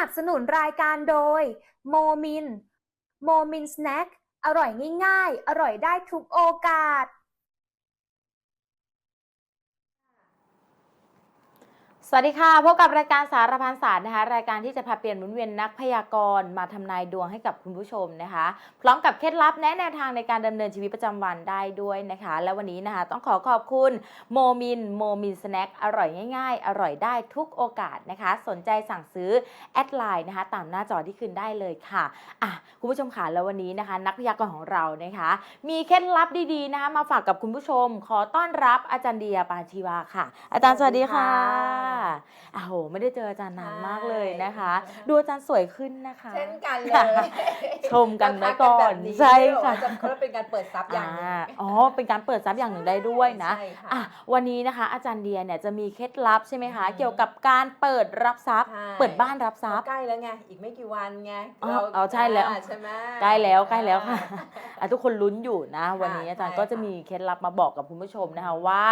นับสนุนรายการโดยโมมิน โมมินสแน็ค อร่อยง่ายๆ อร่อยได้ทุกโอกาส สวัสดีค่ะ พบกับรายการสารพันศาสตร์นะคะ รายการที่จะพาเปลี่ยนหมุนเวียนนักพยากรณ์มาทำนายดวงให้กับคุณผู้ชมนะคะ พร้อมกับเคล็ดลับแนะแนวทางในการดำเนินชีวิตประจำวันได้ด้วยนะคะ และวันนี้นะคะ ต้องขอขอบคุณโมมินโมมินสแน็คอร่อยง่าย ๆ อร่อยได้ทุกโอกาสนะคะ สนใจสั่งซื้อแอดไลน์นะคะ ตามหน้าจอที่ขึ้นได้เลยค่ะอะคุณผู้ชมค่ะแล้ววันนี้นะคะ นักพยากรณ์ของเรานะคะ มีเคล็ดลับดีๆนะคะมาฝากกับคุณผู้ชม ขอต้อนรับอาจารย์เดียปาชีวาค่ะ อาจารย์สวัสดีค่ะอ้าวโหไม่ได้เจออาจารย์นานมากเลยนะคะใช่ดูอาจารย์สวยขึ้นนะคะ เช่นกันเลยชมกันไว้ก่อนเราทัแบบใช่ค่ะจะเขาเรียกเป็นการเปิดซับอย่างหนึงอ่าอ๋อเป็นการเปิดซับอย่างหนึ่งได้ด้วยนะใช่ค่ะอะวันนี้นะคะ อาจารย์เดียเนี่ยจะมีเคล็ดลับใช่ไหมคะอืมเกี่ยวกับการเปิดรับทรัพย์ใช่เปิดบ้านรับทรัพย์ใกล้แล้วไงอีกไม่กี่วันไงอ๋อเราเอาใช่แล้วอ่าใช่ไหมใกล้แล้วใกล้แล้วค่ะอะทุกคนลุ้นอยู่นะค่ะวันนี้อาจารย์ใช่ก็จะค่ะมีเคล็ดลับมาบอกกับคุณผู้ชมนะคะว่า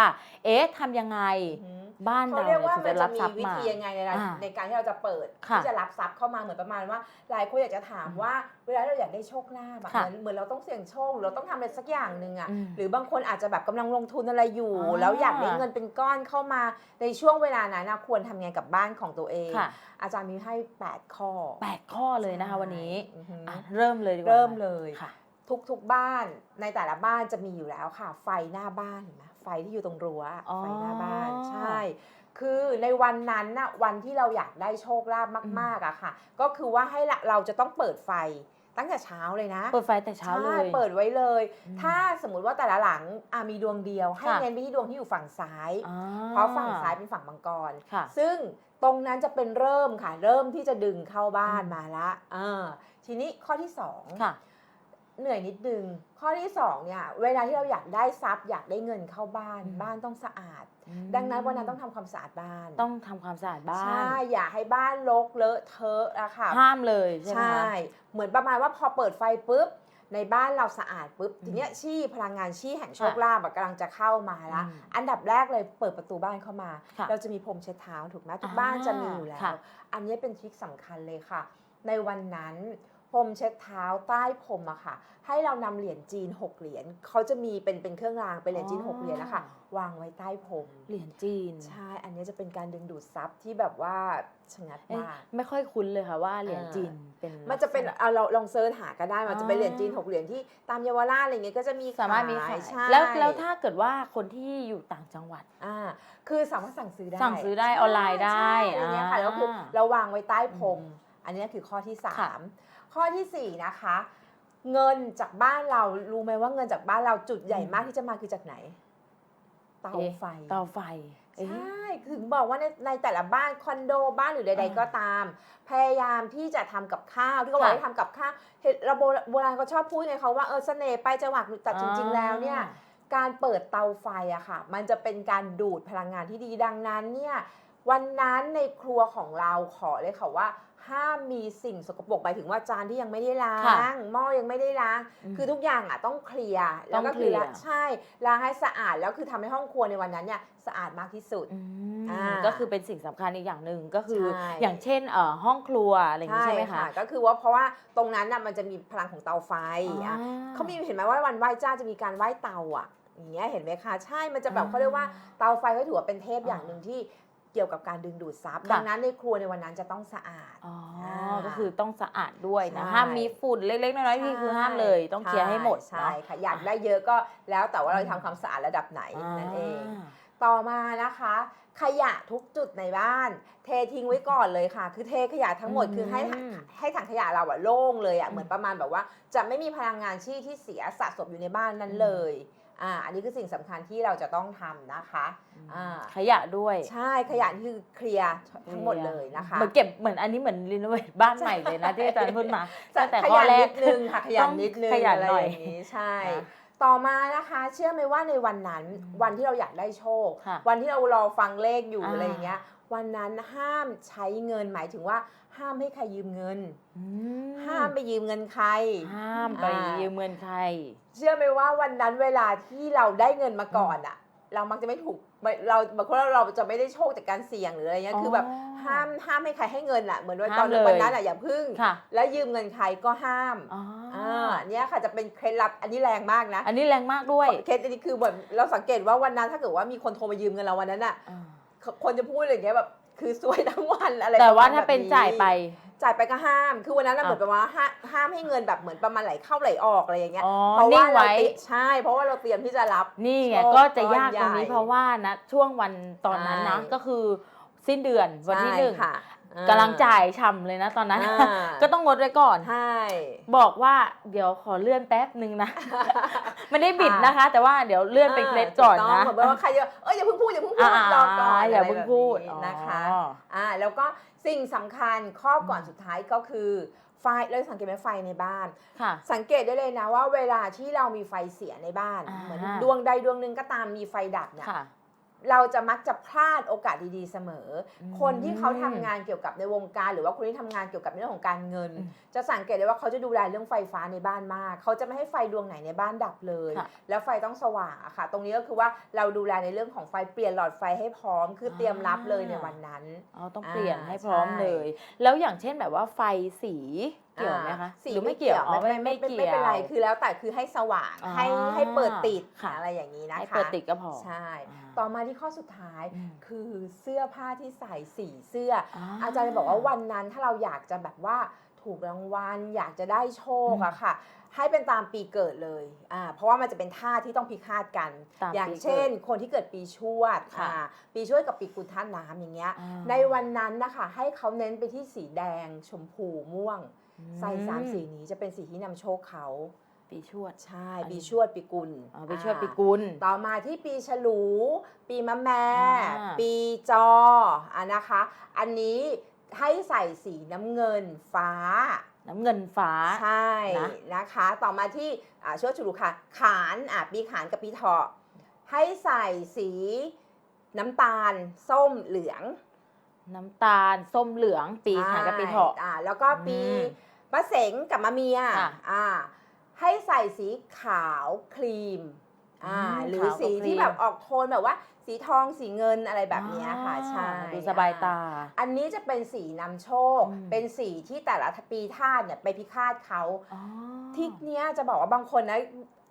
เอ๊ะทำยังไงอืมบ้านเขาเราเรียกเนี่ยว่าถึงมันจะรัจะบมีทรัพย์วิมาธียังไงในการอ่าในการที่เราจะเปิดค่ะที่จะรับทรัพย์เข้ามาเหมือนประมาณว่าหลายคนอยากจะถามว่า เวลาเราอยากได้โชคลาภอะค่ะเหมือนเหมือนเราต้องเสี่ยงโชคหรือเราต้องทำอะไรสักอย่างหนึ่งอะอืมหรือบางคนอาจจะแบบกำลังลงทุนอะไรอยู่ อ่า แล้วอยากได้เงินเป็นก้อนเข้ามาในช่วงเวลานั้นนะควรทำไงกับบ้านของตัวเอง ค่ะอาจารย์มีให้ 8 ข้อแปดข้อเลยนะคะ วันนี้อือหือออะเริ่มเลยดีกว่าเริ่มเลย ค่ะทุกทุกๆบ้านในแต่ละบ้านจะมีอยู่แล้วค่ะ ไฟหน้าบ้านเห็นไหมไฟที่อยู่ตรงรั้วอ๋อไฟหน้าบ้านใช่ คือในวันนั้นน่ะวันที่เราอยากได้โชคลาภมากๆอะค่ะ ก็คือว่าให้ละเราจะต้องเปิดไฟตั้งแต่เช้าเลยนะเปิดไฟแต่เช้าเลยใช่เปิดไว้เลยอืมถ้าสมมุติว่าแต่ละหลังอะมีดวงเดียว ให้ค่ะเน้นไปที่ดวงที่อยู่ฝั่งซ้ายอ่เพราะฝั่งซ้ายเป็นฝั่งมังกรค่ะซึ่งตรงนั้นจะเป็นเริ่มค่ะ เริ่มที่จะดึงเข้าบ้านอืมมาละอ่าทีนี้ข้อที่สองค่ะ เหนื่อยนิดนึง ข้อที่สองเนี่ยเวลาที่เราอยากได้ทรัพย์อยากได้เงินเข้าบ้านอืมบ้านต้องสะอาดอืมดังนั้นวันนั้นต้องทำความสะอาดบ้านต้องทำความสะอาดบ้านใช่อย่าให้บ้านรกเลอะเทอะอะค่ะห้ามเลยใช่ไหมใช่ คะเหมือนประมาณว่าพอเปิดไฟปุ๊บ ในบ้านเราสะอาดปุ๊บอืมทีเนี้ยชี่พลังงานชี่แห่งโชคค่ะลาภอะกำลังจะเข้ามาละอืม อันดับแรกเลยเปิดประตูบ้านเข้ามา ค่ะ เราจะมีพรมเช็ดเท้าถูกไหมทุกอ่าบ้านจะมีอยู่แล้ว ค่ะอันนี้เป็นทริคสำคัญเลยค่ะ ในวันนั้น พรมเช็ดเท้าใต้พรมอะค่ะ ให้เรานำเหรียญจีน 6 เหรียญเขาจะมีเป็นเป็นเครื่องรางเป็นเหรียญจีน 6 เหรียญนะคะวางไว้ใต้พรมเหรียญจีน ใช่ อันนี้จะเป็นการดึงดูดทรัพย์ที่แบบว่าชะงัดเอ๊ะมากไม่ค่อยคุ้นเลยค่ะว่าเหรียญอ่าจีนเป็นมันจะเป็นลักษณเอาเราลองเซิร์ชหาก็ได้มันจะเป็นเหรียญจีนอ่า6เหรียญที่ตามเยาวราชอะไรเงี้ยก็จะมีสามารถมีขายใช่แล้วแล้วถ้าเกิดว่าคนที่อยู่ต่างจังหวัดอ่าคือสามารถสั่งซื้อได้สั่งซื้อได้ออนไลน์ได้ใช่อย่างเงี้ยค่ะอ่าแล้วคือเราวางไว้ใต้พรม อันนี้คือข้อที่ค่ะ3ข้อทีสี่ 4 นะคะ เงินจากบ้านเรารู้ไหมว่าเงินจากบ้านเราจุดใหญ่มากที่จะมาคือจากไหน เตาเอ๊ะไฟเตาไฟเอ๊ะใช่ถึงบอกว่าในในแต่ละบ้านคอนโดบ้านหรือใดอ่าๆก็ตาม พยายามที่จะทำกับข้าวที่เขาบอกค่ะให้ทำกับข้าวเห็นเราโบราณโบราณก็ชอบพูดไงเขาว่าเออเสน่ห์ไปจังหวัดแต่จริง ๆ แล้วเนี่ยการเปิดเตาไฟอะค่ะ มันจะเป็นการดูดพลังงานที่ดีดังนั้นเนี่ย วันนั้นในครัวของเราขอเลยค่ะว่า ห้ามมีสิ่งสกปรกไปถึงว่าจานที่ยังไม่ได้ล้าค่ะงหม้อยังไม่ได้ล้างอืมคือทุกอย่างอะต้องเคลียร์แล้วก็ต้องเคลีคือยร์ล้างใช่ล้างให้สะอาดแล้วคือทำให้ห้องครัวในวันนั้นเนี่ยสะอาดมากที่สุดอืมอ่าก็คือเป็นสิ่งสำคัญอีกอย่างหนึ่งก็คือใช่อย่างเช่นเอ่อห้องครัวอะไรอย่างนี้ใช่ไหมคะก็คือว่าเพราะว่าตรงนั้นน่ะมันจะมีพลังของเตาไฟอะอ่เขามีเห็นไหมว่าวันไหว้เจ้าจะมีการไหว้เตาอะอย่างเงี้ยเห็นไหมคะใช่มันจะแบบอ่าเขาเรียกว่าเตาไฟก็ถือว่าเป็นเทพอ่าอย่างหนึ่งที่เกี่ยวกับการดึงดูดซับค่ะดังนั้นในครัวในวันนั้นจะต้องสะอาดอ๋ออ่าก็คือต้องสะอาดด้วยนะใช่ห้ามมีฝุ่นเล็กๆน้อยๆนี่คือห้ามเลยต้องเคลียร์ให้หมดใช่เนาะค่ะอยากได้เยอะก็แล้วแต่ว่าเราอืมจะทำความสะอาดระดับไหนนั่นเองอ่าต่อมานะคะ ขยะทุกจุดในบ้าน เททิ้งไว้ก่อนเลยค่ะ คือเทขยะทั้งหมดอืมคือให้ให้ถังขยะเราอะโล่งเลยอะอืมเหมือนประมาณแบบว่า จะไม่มีพลังงานที่ที่เสียสะสมอยู่ในบ้านนั้นอืมเลย อ่าอันนี้คือสิ่งสำคัญที่เราจะต้องทำนะคะอ่าขยะด้วยใช่ขยะนี่คือเคลียร์ทั้งหมดเลยนะคะเหมือนเก็บเหมือนอันนี้เหมือนรีโนเวทบ้านใหม่เลยนะที่อาจารย์พูดมาตั้งแต่ขข้อยันแรนิก ดนึงค่ะขยัต้นองนิดนึงขยันอะไรหน่อยอย่างนี้ใช่ นะต่อมานะคะ เชื่อไหมว่าในวันนั้น อืมวันที่เราอยากได้โชค ค่ะวันที่เรารอฟังเลขอยู่อ่า อะไรอย่างเงี้ย วันนั้นห้ามใช้เงินหมายถึงว่า ห้ามให้ใครยืมเงินอืห้ามไปยืมเงินใคร ห้ามไปอ่ายืยืมเงินใคร เชื่อไหมว่าวันนั้นเวลาที่เราได้เงินมาก่อนอะเรามักจะไม่ถูกไม่เราบางคนเราจะไม่ได้โชคจากการเสี่ยงหรืออะไรเงี้ยคือแบบห้ามห้ามให้ใครให้เงินอะเหมือนว่าตอนห้ามเลยวันนั้นอะอย่าพึ่งค่ะแล้วยืมเงินใครก็ห้ามอ๋อออ่าเนี่ยค่ะจะเป็นเคล็ดลับอันนี้แรงมากนะ อันนี้แรงมากด้วยเคสอันนี้คือแบบเราสังเกตว่าวันนั้นถ้าเกิดว่ามีคนโทรมายืมเงินเราวันนั้นอะอ่า คนจะพูดอย่างเงี้ยแบบคือซวยทั้งวันอะไรแต่ว่าระมณถ้าเป็นแบบจ่ายไป จ่ายไปก็ห้าม คือวันนั้นน่ะอะเหมือนประมาณว่าห้าห้ามให้เงินแบบเหมือนประมาณไหลเข้าไหลออกอะไรอย่างเงี้ยอ๋อเพราะนิ่ว่างเราไว้เตรียมใช่ เพราะว่าเราเตรียมที่จะรับ นี่ไงโชคก็จะยากตรงก้อนใหญ่นี้เพราะว่านะช่วงวันตอนนั้นนะใช่ก็คือสิ้นเดือนวันที่หนึ่งใช่ค่ะ กำลังจ่ายฉ่ำเลยนะตอนนั้นอ่าก็ต้องงดไว้ก่อน ใช่ บอกว่าเดี๋ยวขอเลื่อนแป๊บหนึ่งนะ ไม่ได้บิดนะคะ แต่ว่าเดี๋ยวเลื่อนไปเคล็ดก่อนถูต้นะงเหมือนว่าใครจะเอ้ยอย่าเพิ่งพูดอย่าเพิ่งพูดอ่ารอก่อนอย่าเพิ่งพูดอะไรแบบนี้นะคะอ๋ออ่าแล้วก็สิ่งสำคัญข้อก่อนสุดท้ายก็คือไฟเราสังเกตไหมไฟในบ้านค่ะสังเกตได้เลยนะว่าเวลาที่เรามีไฟเสียในบ้านอ่าเหมือนดวงใดดวงหนึ่งก็ตามมีไฟดับเนี่ยค่ะ เราจะมักจะพลาดโอกาสดีๆเสมออมคนที่เขาทำงานเกี่ยวกับในวงการ หรือว่าคนที่ทำงานเกี่ยวกับเรื่องของการเงินอืมจะสังเกตได้ว่าเขาจะดูแลเรื่องไฟฟ้าในบ้านมาก เขาจะไม่ให้ไฟดวงไหนในบ้านดับเลยค่ะแล้วไฟต้องสว่างอะค่ะ ตรงนี้ก็คือว่าเราดูแลในเรื่องของไฟเปลี่ยนหลอดไฟให้พร้อม คือเตรียมรับเลยในวันนั้นอ๋อต้องอ่าเปลี่ยนให้พร้อมใช่เลย แล้วอย่างเช่นแบบว่าไฟสี เกี่ยวไหมคะสีหรือไม่เกี่ยวอ๋อไม่ไม่เกี่ยวไม่เป็นไรคือแล้วแต่คือให้สว่างอ่าให้ให้เปิดติดค่ะอะไรอย่างนี้นะคะให้เปิดติดก็พอใช่อ่าต่อมาที่ข้อสุดท้ายอืมคือเสื้อผ้าที่ใส่สีเสื้อออาจารย์จะบอกว่าวันนั้นถ้าเราอยากจะแบบว่า ถูกรางวัลอยากจะได้โชคอะค่ะ ให้เป็นตามปีเกิดเลยอ่าเพราะว่ามันจะเป็นท่าที่ต้องพิฆาตกัน ตามอย่างปีเกิดเช่น คนที่เกิดปีชวดค่ะอ่าปีชวดกับปีกุลท่าน้ำอย่างเงี้ย อ่า ในวันนั้นนะคะให้เขาเน้นไปที่สีแดง ชมพูม่วง ใส่สามสีนี้จะเป็นสีที่นำโชคเขา ปีชวดใช่อันนี้ปีชวดปีกุลอ๋อปีชวดอ่า ปีกุล ต่อมาที่ปีฉลู ปีมะแม่ อ่าปีจออะนะคะ อันนี้ ให้ใส่สีน้ำเงินฟ้า น้ำเงินฟ้า ใช่นะนะคะ ต่อมาที่อ่าช่วงฉลูค่ะ ขานอะปีขานกับปีเถาะให้ใส่สีน้ำตาล ส้มเหลือง น้ำตาล ส้มเหลือง ปีขานกับปีเถาะใช่อ่าแล้วก็ปีอืมมะเสงกับมะเมียค่ะอ่าให้ใส่สีขาวครีมอ่าอืมหรือขาวกับสีครีที่มแบบออกโทนแบบว่า สีทองสีเงินอะไรแบบเนี้ยค่ะอ่าใช่ดูสบายตา อันนี้จะเป็นสีนำโชค อืม เป็นสีที่แต่ละปีธาตุเนี่ยไปพิฆาตเขา อ๋อที่เนี้ยจะบอกว่าบางคนนะ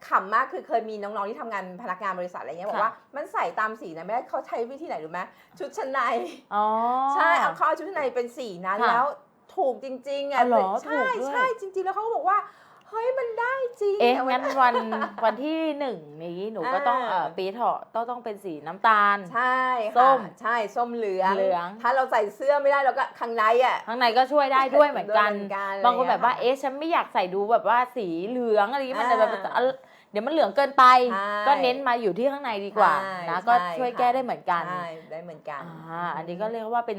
ขำมากคือเคยมีน้องๆที่ทำงานพนักงานบริษัทอะไรเงี้ยบอกว่ามันใส่ตามสีนะแม่เขาใช้วิธีไหนรู้ไหมชุดชั้นในอ๋อ ใช่เอาเขาเอาชุดชั้นในเป็นสีนั้นค่ะแล้วถูกจริงๆอ๋อะอเหรอใช่ถูกด้วย ใช่จริง ๆ แล้วเขาก็บอกว่า เฮ้ยมันได้จริงเอ๊ะแต่งั้นวันวันที่หนึ่งนี้หนูก็ต้องอ่าเอ่อปีเถาะต้องต้องเป็นสีน้ำตาล ใช่ส้ค่ะมใช่ส้มเหลืองเหลือง ถ้าเราใส่เสื้อไม่ได้เราก็ข้างในอะข้างในก็ช่วยได้ด้วยเหมือนกันด้วยเหมือนกันบางคนแบบว่าอะไรอย่างเงี้ยเอ๊ะฉันไม่อยากใส่ดูแบบว่าสีเหลืองอะไรอย่างเงี้ยมันอ่าแบบ เอาเดี๋ยวมันเหลืองเกินไป ใช่ก็เน้นมาอยู่ที่ข้างในดีกว่าใช่นะใช่ก็ช่วยแก้ค่ะได้เหมือนกัน ใช่ได้เหมือนกัน อ่าอันนี้ก็เรียกว่าเป็น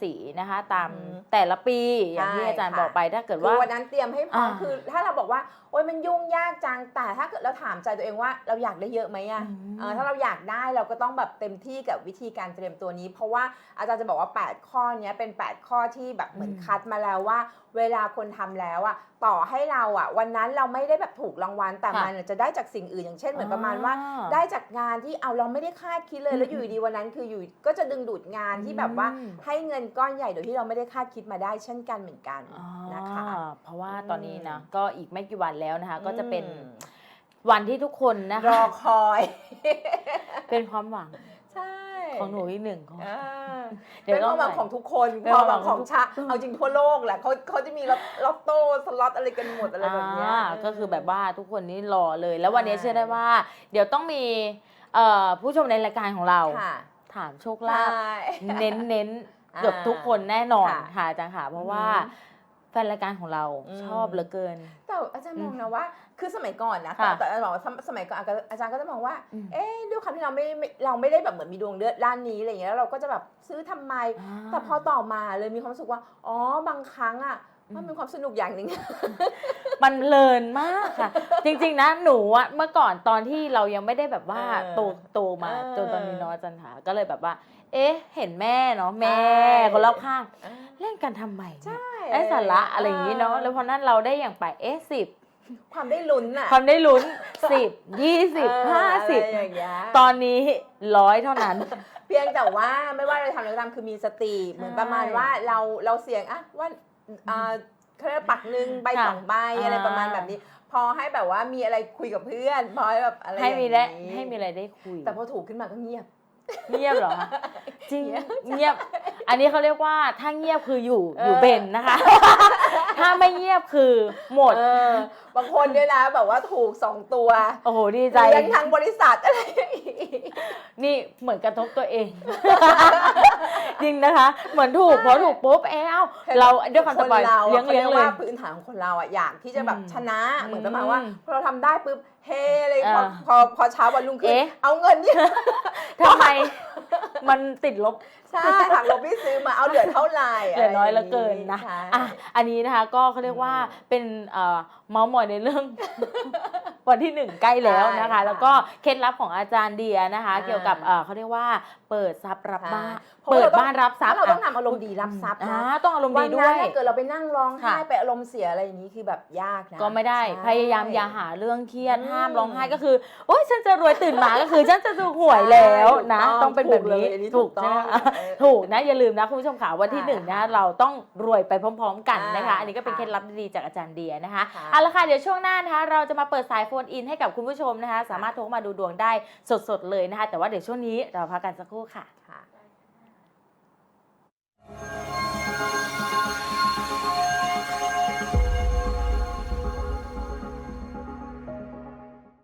สีนะคะ ตามอืมแต่ละปีอย่างที่ใช่อาจารย์ค่ะ บอกไปถ้าเกิดคือว่า วันนั้นเตรียมให้พร้อมอ่าคือ ถ้าเราบอกว่าโอ๊ยมันยุ่งยากจังแต่ถ้าเกิดเราถามใจตัวเองว่าเราอยากได้เยอะไหมอะอืมเออถ้าเราอยากได้เราก็ต้องแบบเต็มที่กับวิธีการเตรียมตัวนี้ เพราะว่าอาจารย์จะบอกว่า 8 ข้อเนี้ยเป็น 8 ข้อที่แบบเหมือนอืมคัดมาแล้วว่า เวลาคนทำแล้วอะต่อให้เราอะวันนั้นเราไม่ได้แบบถูกรางวัลแต่ค่ะมันจะได้จากสิ่งอื่นอย่างเช่นเหมือนประมาณว่าอ่าได้จากงานที่เอาเราไม่ได้คาดคิดเลยแล้วอืมอยู่ดีวันนั้นคืออยู่ก็จะดึงดูดงานที่แบบว่าอืมให้เงินก้อนใหญ่โดยที่เราไม่ได้คาดคิดมาได้เช่นกันเหมือนกันนะคะอ่าเพราะว่าอืมตอนนี้นะก็อีกไม่กี่วันแล้วนะคะ ก็จะเป็นอืมวันที่ทุกคนนะรคะอคอย เป็นความหวังใช่ของหนูอีกหนึ่งของอ่าเดี๋ยเป็วนความหวังใส่ของทุกคนเป็นความหวังคขวามหวังองชาเอาจริงทั่วโลกแหละเขาเขาจะมีลอตลอตโต้สล็อตอะไรกันหมดอะไรแบบเนี้ยอ่าก็คือแบบว่าทุกคนนี่รอเลย แล้ววันนี้เชื่อได้ว่า เดี๋ยวต้องมีเอ่อผู้ชมในรายการของเราค่ะถามโชคลาภใช่เน้นเน้นอ่าเกือบทุกคนแน่นอนค่ะค่ะอาจารย์ค่ะเพราะว่าอืม แฟนรายการของเราอืม ชอบเหลือเกิน แต่อาจารย์มองนะว่า คือสมัยก่อนนะค่ะแต่แต่อาจารย์บอกว่าสมสมัยก่อนอาจารย์ก็จะมองว่า อืม เอ๊ะด้วยความที่เราไม่ไม่เราไม่ได้แบบเหมือนมีดวงเลือดด้านนี้อะไรอย่างเงี้ยแล้วเราก็จะแบบซื้อทำไม แต่พอต่อมาเลยมีความรู้สึกว่า อ๋อบางครั้งอะมันเป็นความสนุกอย่างหนึ่ง มันเพลินมากค่ะ จริงๆนะหนูอะเมื่อก่อนตอนที่เรายังไม่ได้แบบว่าเออโตโตมาเออ จนตอนนี้เนาะอาจันหาก็เลยแบบว่า เอ๊ะ เห็นแม่เนาะแม่ใช่คนรอบข้าง เล่นกันทำไมเนี่ยไอ้สาระอะไรอย่างนี้เนาะแล้วพอนั้นเราได้อย่างไปเอ๊ะสิบความได้ลุ้นอะความได้ลุ้นสิบยี่สิบเออห้าสิบอะไรอย่างเงี้ยตอนนี้ร้อยเท่านั้น เพียงแต่ว่าไม่ว่าเราทำอะไรก็ตามคือมีสติเหมือนประมาณว่าเราเราเสี่ยงอะว่าอ่าเขาเรียกว่าปักหนึ่งใบค่ะสองใบอะไรประมาณแบบนี้ พอให้แบบว่ามีอะไรคุยกับเพื่อนพอให้แบบอะไรให้มีอย่าได้งนี้ให้มีอะไรได้คุย แต่พอถูกขึ้นมาก็เงียบ เงียบเหรอจริงเงียบเงียบ อันนี้เขาเรียกว่าถ้าเงียบคืออยู่เออออยู่เป็นนะคะ ถ้าไม่เงียบคือหมดเออบางคนเนี่ยนะแบบว่าถูกสองตัว โอ้โหดีใจเลี้ยงทั้งบริษัทอะไรอย่างงี้นี่เหมือนกระทบตัวเอง จริงนะคะ เหมือนถูกใช่พอถูกปุ๊บเอ้าเราด้วยความสบายนเราเลี้ยงเขาเลี้ยงรีกเลยว่าพื้นฐานของคนเราอะอยากที่จะแบบอืมชนะเหมือนประมาณอืมว่าพอเราทำได้ปุ๊บ เฮเลยพอเออพอพอเช้าวันรุ่งขึ้น เอ๊ะ เอาเงินเนี่ยทำไม มันติดลบ ใช่หักลบที่ซื้อมาเอาเหลือเท่าไหร่เหลือน้อยเหลือเกินนะ ใช่ อะ อันนี้นะคะก็เขาเรียกว่าอืมเป็นเอ่อ เมาส์มอยในเรื่อง วันที่หนึ่งใกล้แล้วนะคะใช่ค่ะแล้วก็เคล็ดลับของอาจารย์เดียนะคะอ่าเกี่ยวกับเอ่อเขาเรียกว่าเปิดทรัพย์รับบ้านเพราะเปิดเราต้องบ้านรับทรัพย์เราต้องะทำอารมณ์ดีรับทรัพย์อ่านะต้องอารมณ์วัดีนด้นั้วนยถ้าเกิดเราไปนั่งร้องไห้ค่ะไปอารมณ์เสียอะไรอย่างนี้คือแบบยากนะก็ไม่ได้ใช่พยายามอย่าหาเรื่องเครียดอืมห้ามร้องไห้ก็คือโอ๊ยฉันจะรวยตื่นมาก็คือฉันจะถูกหวยแล้วนะใช่ต้องเป็นแบบนี้ถูกเลยอันนี้ถูกถูกต้องใช่ไหมเออถูกนะอย่าลืมนะคุณผู้ชมค่ะวันที่ค่ะหนึ่งนะเราต้องรวยไปพร้อม ๆ กันนะคะอ่าอันนี้ก็เป็นค่ะเคล็ดลับดีๆจากอาจารย์เดียนะคะค่ะเอาละค่ะ เดี๋ยวช่วงหน้านะคะ เราจะมาเปิดสายโฟนอินให้กับคุณผู้ชมนะคะ สามารถโทรมาดูดวงได้สดๆเลยนะคะ แต่ว่าเดี๋ยวช่วงนี้เราพักกันสักครู่ค่ะ